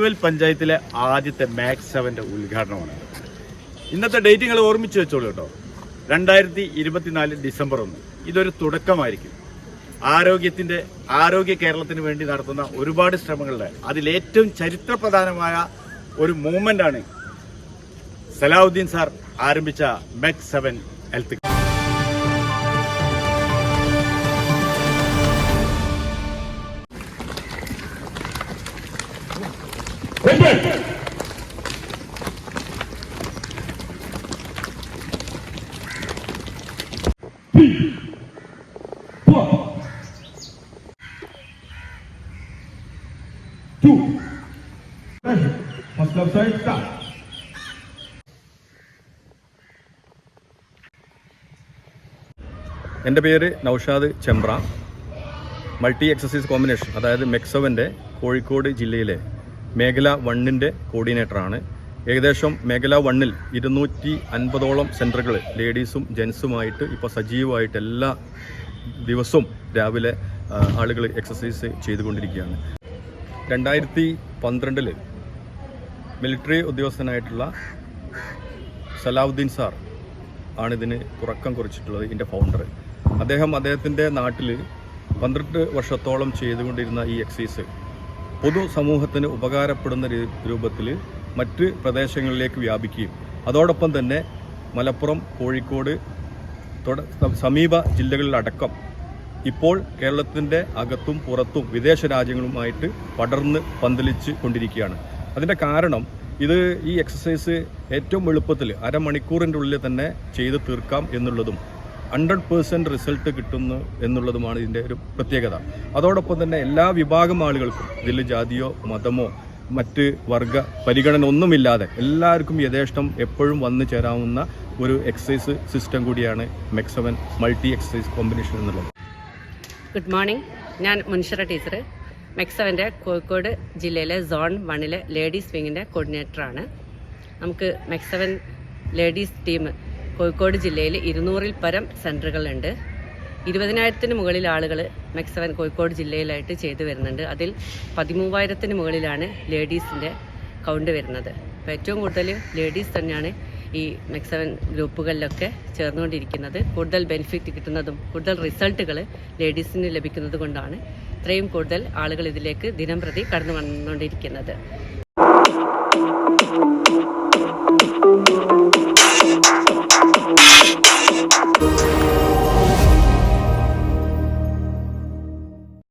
തിരുവൽ പഞ്ചായത്തിലെ ആദ്യത്തെ മാക്സ് സെവന്റെ ഉദ്ഘാടനമാണ്. ഇന്നത്തെ ഡേറ്റ് നിങ്ങൾ ഓർമ്മിച്ച് വെച്ചോളൂ കേട്ടോ. രണ്ടായിരത്തി ഇരുപത്തിനാല് ഡിസംബർ ഒന്ന്. ഇതൊരു തുടക്കമായിരിക്കും. ആരോഗ്യത്തിന്റെ ആരോഗ്യ കേരളത്തിന് വേണ്ടി നടത്തുന്ന ഒരുപാട് ശ്രമങ്ങളുടെ അതിലേറ്റവും ചരിത്രപ്രധാനമായ ഒരു മൂവ്മെന്റ് ആണ് സലാഹുദ്ദീൻ സാർ ആരംഭിച്ച മെക് സെവൻ ഹെൽത്ത് First. എന്റെ പേര് Naushad Chembra. Multi exercise combination അതായത് മെക്സവന്റെ കോഴിക്കോട് ജില്ലയിലെ മേഖല വണ്ണിന്റെ കോർഡിനേറ്ററാണ്. ഏകദേശം മേഖല വണ്ണിൽ ഇരുന്നൂറ്റി അൻപതോളം സെന്ററുകൾ ലേഡീസും ജെൻസുമായിട്ട് ഇപ്പോൾ സജീവമായിട്ട് എല്ലാ ദിവസവും രാവിലെ ആളുകൾ എക്സസൈസ് ചെയ്തുകൊണ്ടിരിക്കുകയാണ്. രണ്ടായിരത്തി പന്ത്രണ്ടിൽ മിലിറ്ററി ഉദ്യോഗസ്ഥനായിട്ടുള്ള സലാഹുദ്ദീൻ സാർ ആണ് തുടക്കം കുറിച്ചിട്ടുള്ളത് ഇതിന്റെ ഫൗണ്ടർ അദ്ദേഹം അദ്ദേഹത്തിന്റെ നാട്ടിൽ പന്ത്രണ്ട് വർഷത്തോളം ചെയ്തുകൊണ്ടിരുന്ന ഈ എക്സസൈസ് പൊതു സമൂഹത്തിന് ഉപകാരപ്പെടുന്ന രൂപത്തിൽ മറ്റ് പ്രദേശങ്ങളിലേക്ക് വ്യാപിക്കുകയും അതോടൊപ്പം തന്നെ മലപ്പുറം കോഴിക്കോട് സമീപ ജില്ലകളിലടക്കം ഇപ്പോൾ കേരളത്തിന്റെ അകത്തും പുറത്തും വിദേശ രാജ്യങ്ങളുമായിട്ട് പടർന്ന് പന്തലിച്ച് കൊണ്ടിരിക്കുകയാണ്. അതിന്റെ കാരണം ഇത് ഈ എക്സസൈസ് ഏറ്റവും എളുപ്പത്തിൽ അരമണിക്കൂറിന്റെ ഉള്ളിൽ തന്നെ ചെയ്ത് തീർക്കാം എന്നുള്ളതും. ഹൺഡ്രഡ് പേഴ്സന്റ് റിസൾട്ട് കിട്ടുന്നു എന്നുള്ളതുമാണ് ഇതിന്റെ ഒരു പ്രത്യേകത. അതോടൊപ്പം തന്നെ എല്ലാ വിഭാഗം ആളുകൾക്കും ഇതിൽ ജാതിയോ മതമോ മറ്റ് വർഗ പരിഗണന ഒന്നുമില്ലാതെ എല്ലാവർക്കും യഥേഷ്ടം എപ്പോഴും വന്നു ചേരാവുന്ന ഒരു എക്സസൈസ് സിസ്റ്റം കൂടിയാണ് മെക്സവൻ മൾട്ടി എക്സസൈസ് കോമ്പിനേഷൻ എന്നുള്ളത്. ഗുഡ് മോർണിംഗ് ഞാൻ മുൻഷിറ ടീച്ചർ മെക്സവന്റെ കോഴിക്കോട് ജില്ലയിലെ സോൺ വണ്ണിലെ ലേഡീസ് വിങ്ങിന്റെ കോർഡിനേറ്ററാണ് നമുക്ക് മെക്സവൻ ലേഡീസ് ടീം കോഴിക്കോട് ജില്ലയിൽ ഇരുന്നൂറിൽ പരം സെന്ററുകളുണ്ട് ഇരുപതിനായിരത്തിന് മുകളിൽ ആളുകൾ മെക്സവൻ കോഴിക്കോട് ജില്ലയിലായിട്ട് ചെയ്തു വരുന്നുണ്ട്. അതിൽ പതിമൂവായിരത്തിന് മുകളിലാണ് ലേഡീസിന്റെ കൗണ്ട് വരുന്നത്. അപ്പോൾ ഏറ്റവും കൂടുതൽ ലേഡീസ് തന്നെയാണ് ഈ മെക്സവൻ ഗ്രൂപ്പുകളിലൊക്കെ ചേർന്നുകൊണ്ടിരിക്കുന്നത്. കൂടുതൽ ബെനിഫിറ്റ് കിട്ടുന്നതും കൂടുതൽ റിസൾട്ടുകൾ ലേഡീസിന് ലഭിക്കുന്നത് കൊണ്ടാണ് ഇത്രയും കൂടുതൽ ആളുകൾ ഇതിലേക്ക് ദിനം പ്രതി കടന്നു വന്നുകൊണ്ടിരിക്കുന്നത്.